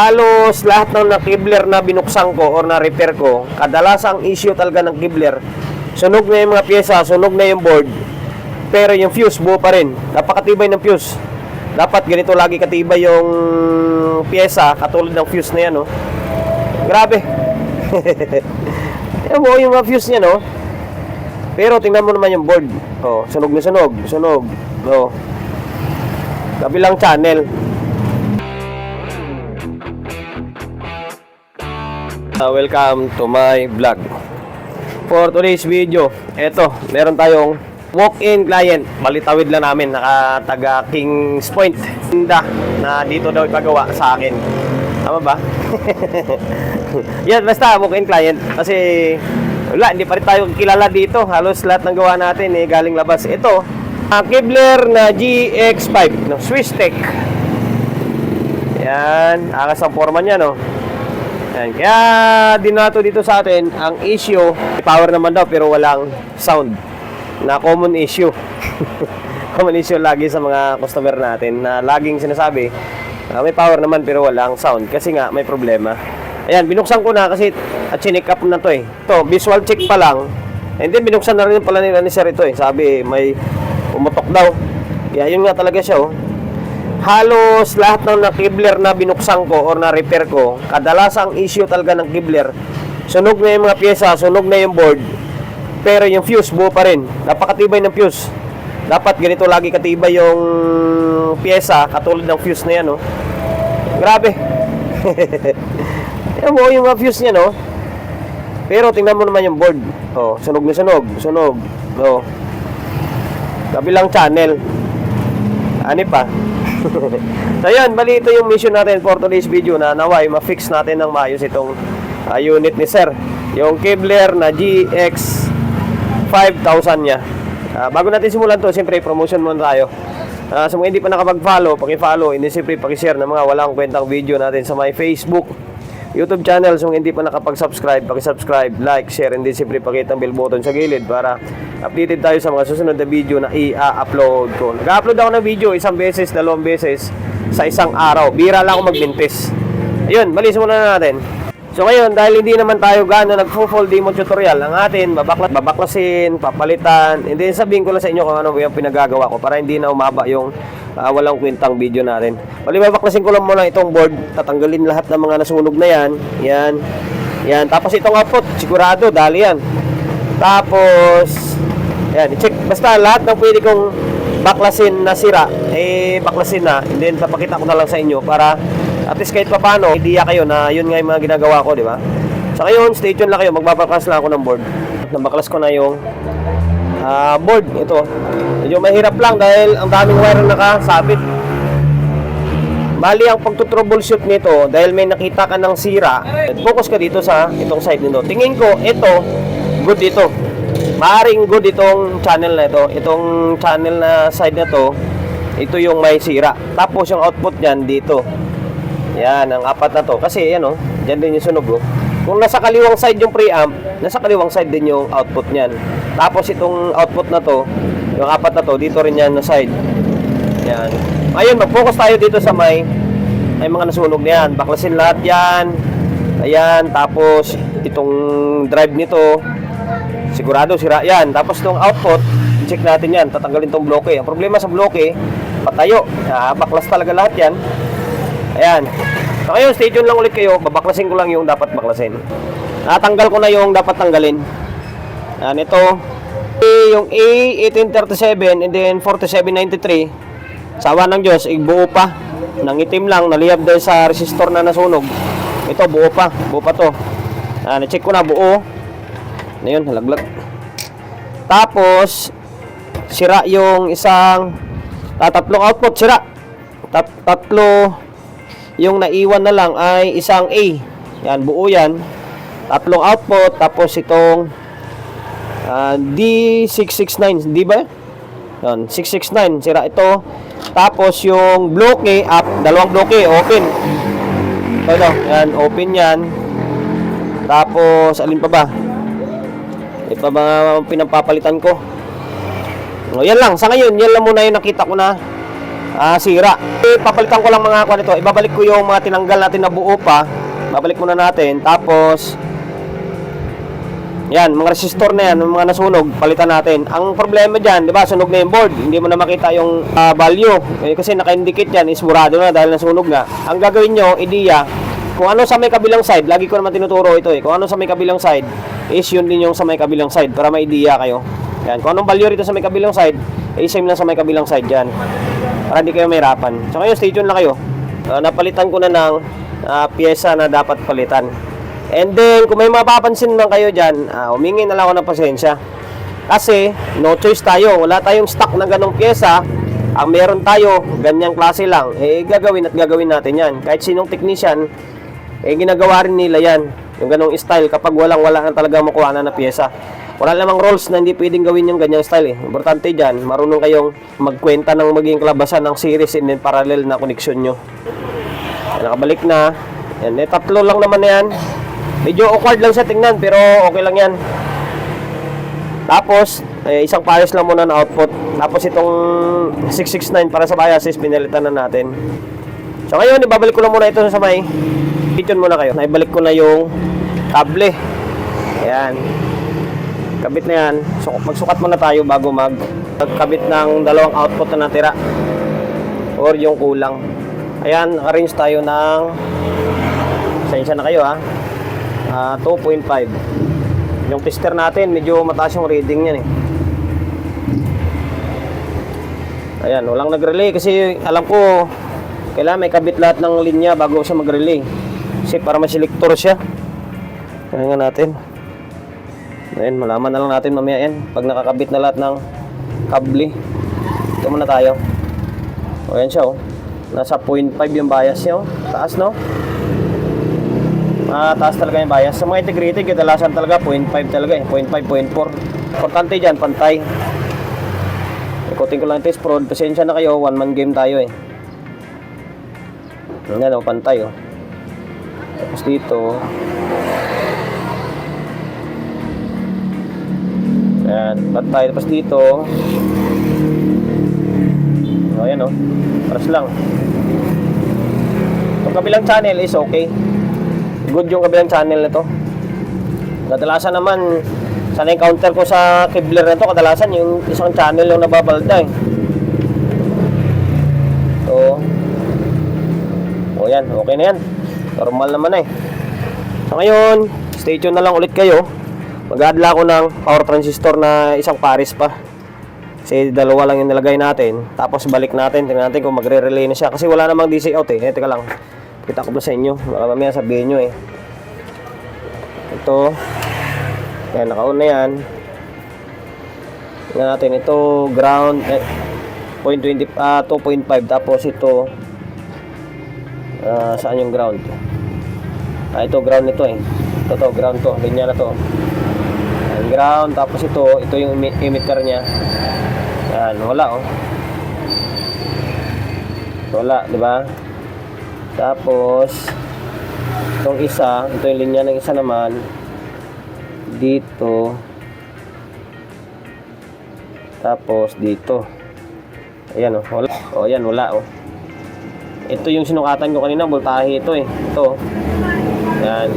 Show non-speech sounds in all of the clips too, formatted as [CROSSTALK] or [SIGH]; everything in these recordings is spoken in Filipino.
Halos lahat ng na-kibler na binuksan ko or na-repair ko, kadalasang issue talaga ng kibler, sunog na yung mga pyesa, sunog na yung board, pero yung fuse buo pa rin. Napakatibay ng fuse. Dapat ganito lagi katibay yung pyesa, katulad ng fuse na yan, no? Grabe. [LAUGHS] Yan mo yung mga fuse niya, no? Pero tingnan mo naman yung board. Oh, sunog na sunog, sunog. Oh. Kabilang channel. Uh, welcome to my vlog. For today's video, eto, meron tayong walk-in client. Balitawid lang namin, naka taga Kings Point. Tinda na dito daw ipagawa sa akin. Tama ba? [LAUGHS] Yan, basta walk-in client. Kasi wala, hindi pa rin tayo kilala dito. Halos lahat ng gawa natin eh, galing labas. Ito, uh, Kibler na GX5, no, Swiss Tech. Yan, akas ang forma niya, no? Yan. Kaya dinato dito sa atin, ang issue, power naman daw pero walang sound. Na common issue. [LAUGHS] common issue lagi sa mga customer natin na laging sinasabi, ah, may power naman pero walang sound kasi nga may problema. Ayan, binuksan ko na kasi at chinik up na to eh. To, visual check pa lang. And then binuksan na rin pala nila ni Sir ito eh. Sabi, may umutok daw. Kaya yun nga talaga siya oh halos lahat ng na-kibler na binuksan ko or na-repair ko, kadalasang issue talaga ng kibler, sunog na yung mga pyesa, sunog na yung board, pero yung fuse buo pa rin. Napakatibay ng fuse. Dapat ganito lagi katibay yung pyesa, katulad ng fuse na yan, no? Grabe. [LAUGHS] Yan mo yung mga fuse niya, no? Pero tingnan mo naman yung board. Oh, sunog na sunog, sunog. Oh. Kabilang channel. Ani pa? [LAUGHS] so yun, bali ito yung mission natin for today's video na naway ma-fix natin ng maayos itong ah, unit ni Sir. Yung Kevlar na GX 5000 niya. Ah, bago natin simulan to, siyempre promotion muna tayo. Ah, sa mga hindi pa nakapag-follow, paki-follow, hindi siyempre paki-share ng mga walang kwentang video natin sa my Facebook, YouTube channel. So kung hindi pa nakapag-subscribe, paki-subscribe, like, share, and din siyempre pakita ang bell button sa gilid para updated tayo sa mga susunod na video na i-upload ko. Nag-upload ako ng video isang beses, dalawang beses sa isang araw. Bira lang ako magbintis. Ayun, malis muna na natin. So ngayon, dahil hindi naman tayo gano'n nag-full demo tutorial, ang atin, babaklas, babaklasin, papalitan, and then sabihin ko lang sa inyo kung ano yung pinagagawa ko para hindi na umaba yung ah, walang kwentang video natin. Bali, babaklasin ko lang muna itong board, tatanggalin lahat ng mga nasunog na yan, yan, yan. Tapos itong output, sigurado, dali yan. Tapos, yan, i-check. Basta lahat ng pwede kong baklasin na sira, eh, baklasin na. And then, papakita ko na lang sa inyo para at least kahit pa paano, idea kayo na yun nga yung mga ginagawa ko, di ba? Sa ngayon, stay tuned lang kayo. Magbabaklas lang ako ng board. Nabaklas ko na yung ah, board. Ito. Medyo mahirap lang dahil ang daming wire na nakasabit. Bali ang pagtutroubleshoot nito dahil may nakita ka ng sira, focus ka dito sa itong side nito. Tingin ko ito good dito. Maaring good itong channel na ito. Itong channel na side na to, ito yung may sira. Tapos yung output niyan dito. Yan, ang apat na to. Kasi yan oh, dyan din yung sunog oh. Kung nasa kaliwang side yung preamp, nasa kaliwang side din yung output niyan. Tapos itong output na to, yung apat na to, dito rin yan na side. Yan. Ayun, mag-focus tayo dito sa may may mga nasunog na yan. Baklasin lahat yan. Ayan, tapos itong drive nito, sigurado sira yan. Tapos itong output, check natin yan. Tatanggalin itong bloke. Ang problema sa bloke, patayo. Ah, baklas talaga lahat yan. Ayan. So ngayon, stay tuned lang ulit kayo. Babaklasin ko lang yung dapat baklasin. Natanggal ko na yung dapat tanggalin. Ayan, ito. Yung A1837 and then 4793 Sawa ng Diyos, buo pa. Nangitim lang, naliyab dahil sa resistor na nasunog. Ito, buo pa. Buo pa to. Ah, na-check ko na, buo. Na yun, halaglag. Tapos, sira yung isang ah, tatlong output, sira. Tat tatlo, yung naiwan na lang ay isang A. Yan, buo yan. Tatlong output, tapos itong ah, D669, di ba? Yan, 669, sira ito. Tapos yung bloke up, dalawang bloke open. Ito, yan, open yan. Tapos, alin pa ba? Ito mga pinapapalitan ko. O, yan lang, sa ngayon, yan lang muna yung nakita ko na ah, sira. Eh, papalitan ko lang mga kwan ito. Ibabalik ko yung mga tinanggal natin na buo pa. Babalik muna natin. Tapos, yan, mga resistor na yan, mga nasunog, palitan natin. Ang problema dyan, di ba, sunog na yung board. Hindi mo na makita yung ah, value. Eh, kasi naka-indicate yan, is murado na dahil nasunog na. Ang gagawin nyo, ideya, kung ano sa may kabilang side, lagi ko naman tinuturo ito eh. Kung ano sa may kabilang side, is yun din yung sa may kabilang side para may ideya kayo. Yan, kung anong value rito sa may kabilang side, eh same lang sa may kabilang side dyan. Para hindi kayo mahirapan. So ngayon, stay tuned lang kayo. Ah, napalitan ko na ng ah, pyesa na dapat palitan. And then, kung may mapapansin man kayo dyan, ah, humingi na lang ako ng pasensya. Kasi, no choice tayo. Wala tayong stock na ganong pyesa. Ang meron tayo, ganyang klase lang. Eh, gagawin at gagawin natin yan. Kahit sinong technician, eh, ginagawa rin nila yan. Yung ganong style kapag walang wala na talaga makuha na na pyesa. Wala namang rules na hindi pwedeng gawin yung ganyang style eh. Importante dyan, marunong kayong magkwenta ng magiging kalabasan ng series and then parallel na connection nyo. Nakabalik na. Yan, eh, tatlo lang naman na yan. Medyo awkward lang siya tingnan, pero okay lang yan. Tapos, eh, isang pares lang muna na output. Tapos itong 669 para sa biases, pinalitan na natin. So ngayon, ibabalik ko lang muna ito sa may kitchen muna kayo. Naibalik ko na yung kable. Ayan. Kabit na yan. So, magsukat muna tayo bago mag magkabit ng dalawang output na natira. Or yung kulang. Ayan, arrange tayo ng Sensya na kayo ha. Ah, 2.5. Yung tester natin, medyo mataas yung reading niyan eh. Ayan, walang nag-relay kasi alam ko kailangan may kabit lahat ng linya bago siya mag-relay. Kasi para maselektor siya. Kaya nga natin. Ayan, malaman na lang natin mamaya yan. Pag nakakabit na lahat ng kable. Ito muna tayo. O yan siya oh. Nasa 0.5 yung bias niya oh. Taas no? Ah, taas talaga yung bias. Sa mga integrated, kadalasan talaga 0.5 talaga eh. 0.5, 0.4. Importante dyan, pantay. Ikutin ko lang test prod. Pasensya na kayo, one man game tayo eh. Yan o, pantay o. Tapos dito. Yan, pantay. Tapos dito. O, yan o. Paras lang. Yung kabilang channel is okay. Good yung kabilang channel na to. Kadalasan naman, sa na-encounter ko sa Kibler na to, kadalasan yung isang channel yung nababalda eh. So, o yan, okay na yan. Normal naman eh. So ngayon, stay tuned na lang ulit kayo. Mag-aadla ko ng power transistor na isang pares pa. Kasi dalawa lang yung nilagay natin. Tapos balik natin, tingnan natin kung magre-relay na siya. Kasi wala namang DC out eh. Eh, teka lang. Kita ko ba sa inyo? Baka mamaya sabihin nyo eh. Ito. Yan, naka-on na yan. Tingnan natin. Ito, ground. Eh, 0.20, ah, 2.5. Tapos ito, ah, saan yung ground? Ah, ito, ground nito eh. Ito to, ground to. Linya na to. Ground. Tapos ito, ito yung emi- emitter niya. Yan, wala oh. Wala, di ba? Tapos, itong isa, ito yung linya ng isa naman, dito, tapos dito. Ayan oh, wala. Oh, ayan, wala oh. Ito yung sinukatan ko kanina, voltahe ito eh. Ito. Yan.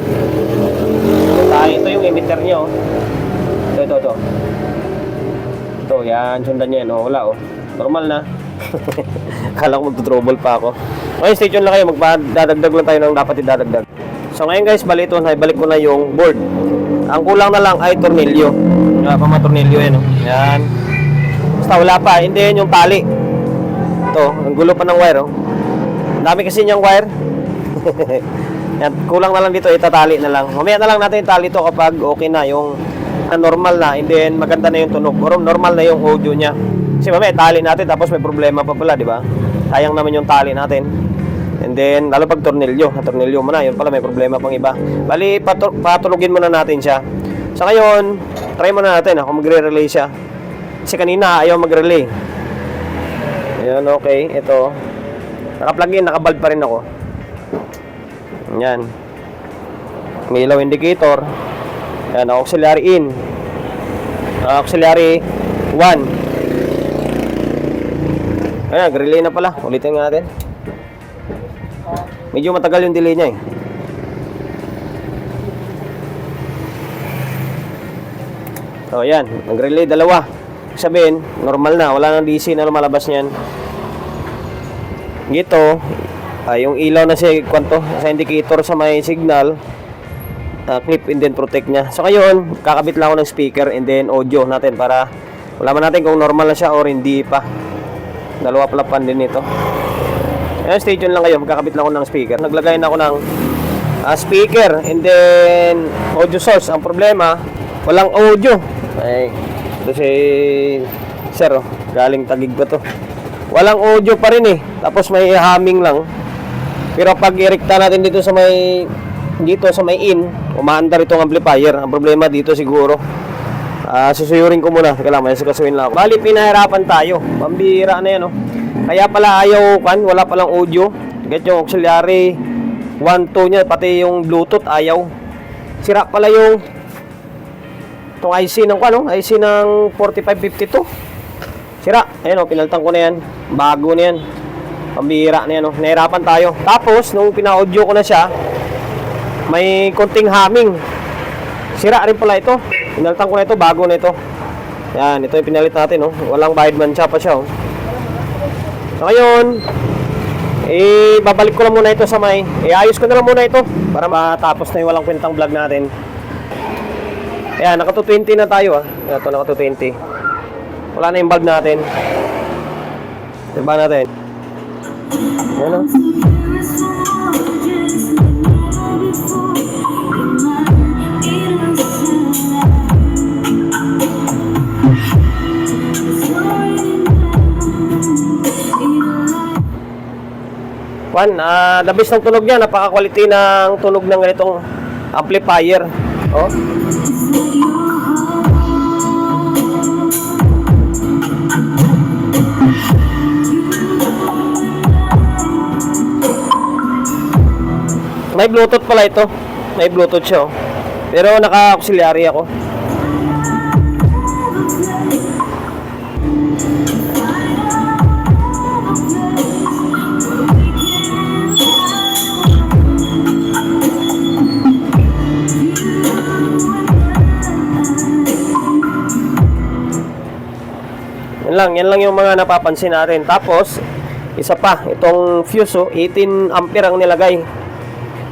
Voltahe ito yung emitter niya oh. Ito, ito, ito. Yan, sundan niya yan. Oh, wala oh. Normal na. [LAUGHS] Kala ko magto-trouble pa ako. Okay, stay tuned lang kayo. Magpadadagdag lang tayo ng dapat idadagdag. So ngayon guys, bali ito, balik ko na yung board. Ang kulang na lang ay tornilyo. Wala pa mga tornilyo yan. Oh. Yan. Basta wala pa. Hindi yun yung tali. Ito, ang gulo pa ng wire. Oh. Ang dami kasi niyang wire. [LAUGHS] yan, kulang na lang dito, itatali na lang. Mamaya na lang natin itali ito kapag okay na yung ah, normal na. And then maganda na yung tunog. Or normal na yung audio niya. Kasi mamaya tali natin tapos may problema pa pala, di ba? Sayang naman yung tali natin. And then, lalo pag tornilyo, na tornilyo mo na, yun pala may problema pang iba. Bali, patu- patulugin muna natin siya. Sa ngayon, try muna natin ako magre-relay siya. Kasi kanina ayaw mag-relay. Ayan, okay. Ito. Naka-plug in, naka-bulb pa rin ako. Yan. May ilaw indicator. Yan, auxiliary in. Auxiliary 1. Ayan, relay na pala. Ulitin nga natin. Medyo matagal yung delay niya eh. So, ayan. Nag-relay dalawa. Sabihin, normal na. Wala nang DC na lumalabas niyan. Dito, ah, yung ilaw na si kwanto, sa indicator sa may signal, ah, clip and then protect niya. So ngayon, kakabit lang ako ng speaker and then audio natin para malaman natin kung normal na siya or hindi pa. Dalawa pala pan din ito. Ayan, stay tuned lang kayo. Magkakabit lang ako ng speaker. Naglagay na ako ng ah, speaker and then audio source. Ang problema, walang audio. Ay, ito si Sir, oh. galing tagig pa to. Walang audio pa rin eh. Tapos may humming lang. Pero pag irekta natin dito sa may dito sa may in, umaandar itong amplifier. Ang problema dito siguro. Ah, susuyurin ko muna. Teka lang, may sikasuin lang ako. Bali, pinahirapan tayo. Pambira na yan, oh. Kaya pala ayaw kan, wala palang audio. Get yung auxiliary 1, 2 niya, pati yung Bluetooth ayaw. Sira pala yung itong IC ng ano, IC ng 4552. Sira. Ayan o, pinaltan ko na yan. Bago na yan. Pambihira na yan o. Nahirapan tayo. Tapos, nung pina-audio ko na siya, may konting humming. Sira rin pala ito. Pinaltan ko na ito, bago na ito. Yan, ito yung pinalit natin o. Walang bayad man siya pa siya o. So, ngayon, eh, babalik ko lang muna ito sa may, iayos ko na lang muna ito para matapos na yung walang kwentang vlog natin. Ayan, naka 220 na tayo ah. Ito, naka 220. Wala na yung bulb natin. Diba natin? Ayan oh. Juan, ah, the best ng tunog niya. Napaka-quality ng tunog ng ganitong amplifier. Oh. May Bluetooth pala ito. May Bluetooth siya. oh. Pero naka-auxiliary ako. Yan lang, yan lang yung mga napapansin natin. Tapos, isa pa, itong fuse, oh, 18 ampere ang nilagay.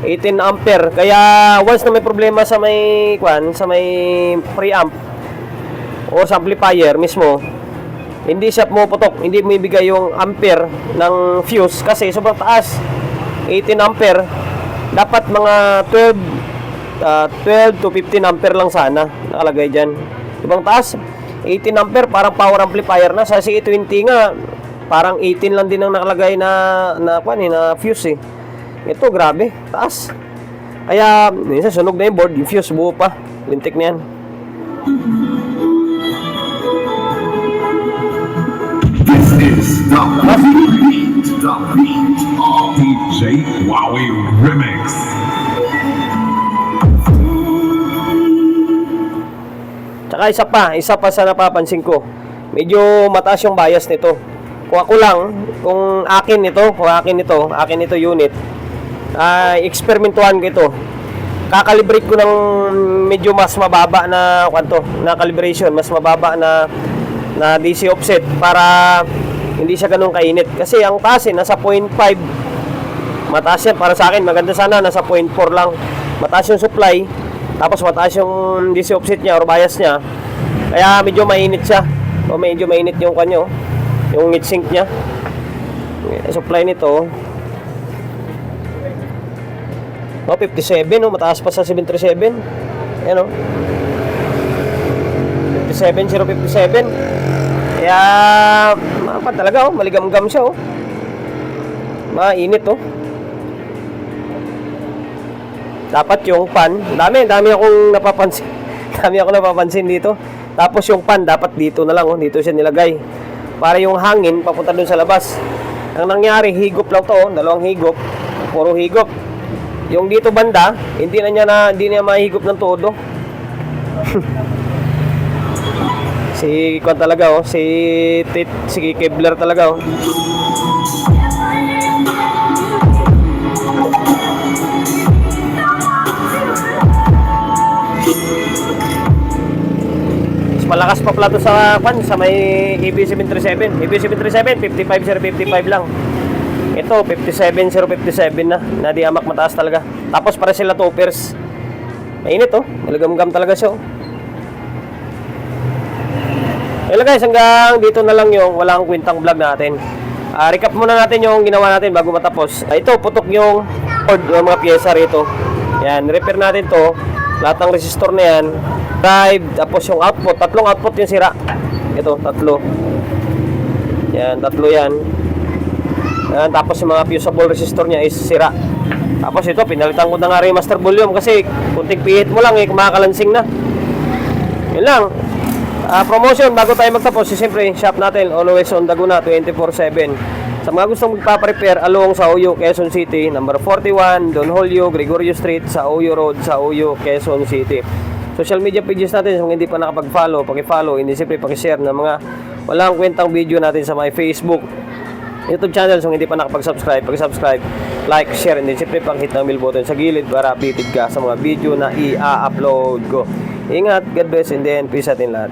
18 ampere. Kaya once na may problema sa may kwan, sa may preamp o sa amplifier mismo, hindi siya pumuputok, hindi mo ibigay yung ampere ng fuse kasi sobrang taas. 18 ampere. Dapat mga 12 ah, 12 to 15 ampere lang sana nakalagay diyan. Ibang taas. 18 ampere parang power amplifier na sa C20 nga parang 18 lang din ang nakalagay na na kwan eh, na fuse eh. Ito, grabe. Taas. Kaya, minsan sunog na yung board. Yung fuse, buo pa. Lintik na yan. This is the Beat, the Beat of DJ Wowie Remix. Tsaka isa pa, isa pa sa napapansin ko. Medyo mataas yung bias nito. Kung ako lang, kung akin ito, kung akin ito, akin ito unit, ay eksperimentuhan ko ito. Kakalibrate ko ng medyo mas mababa na kwanto, na calibration, mas mababa na na DC offset para hindi siya ganun kainit. Kasi ang taas eh, nasa 0.5 mataas yan para sa akin maganda sana nasa 0.4 lang mataas yung supply tapos mataas yung DC offset niya or bias niya. Kaya medyo mainit siya. O medyo mainit yung kanyo yung heatsink niya. Eh, supply nito oh. 57 oh. Mataas pa sa 737 ayan oh. 57 057 kaya mapa talaga oh. Maligam-gam siya oh. Mainit oh dapat yung pan, dami, dami akong napapansin. [LAUGHS] dami ako napapansin dito. Tapos yung pan, dapat dito na lang, oh, dito siya nilagay. Para yung hangin, papunta dun sa labas. Ang nangyari, higop lang to, oh, dalawang higop. Puro higop. Yung dito banda, hindi na niya na, hindi niya mahigop ng todo. [LAUGHS] si Kwan talaga, oh, si Tit, si Kebler talaga, oh. Palakas pa pala to sa pan sa may AB737. AB737 55055 lang. Ito 57057 na. Na di amak mataas talaga. Tapos para sila toppers. Mainit oh. Malagam-gam talaga siya oh. Hello guys, hanggang dito na lang yung walang kwentang vlog natin. Ah, recap muna natin yung ginawa natin bago matapos. Ah, ito, putok yung cord, yung mga pyesa rito. Yan, repair natin to. Lahat ng resistor na yan. Drive, tapos yung output. Tatlong output yung sira. Ito, tatlo. Yan, tatlo yan. Yan, tapos yung mga fusible resistor niya is sira. Tapos ito, pinalitan ko na nga rin master volume kasi kunting pihit mo lang eh, kumakalansing na. Yun lang. Ah, promotion bago tayo magtapos, si siyempre shop natin always on Daguna 24/7. Sa mga gustong magpa-prepare along sa Uyo, Quezon City, number 41, Don Julio, Gregorio Street, sa Uyo Road, sa Uyo, Quezon City. Social media pages natin, kung hindi pa nakapag-follow, paki-follow, hindi siyempre paki-share ng mga walang kwentang video natin sa my Facebook, YouTube channel, kung hindi pa nakapag-subscribe, paki-subscribe, like, share, and then siyempre pang-hit ng bell button sa gilid para updated ka sa mga video na i-upload ko. Ingat, God bless, and then peace atin lahat.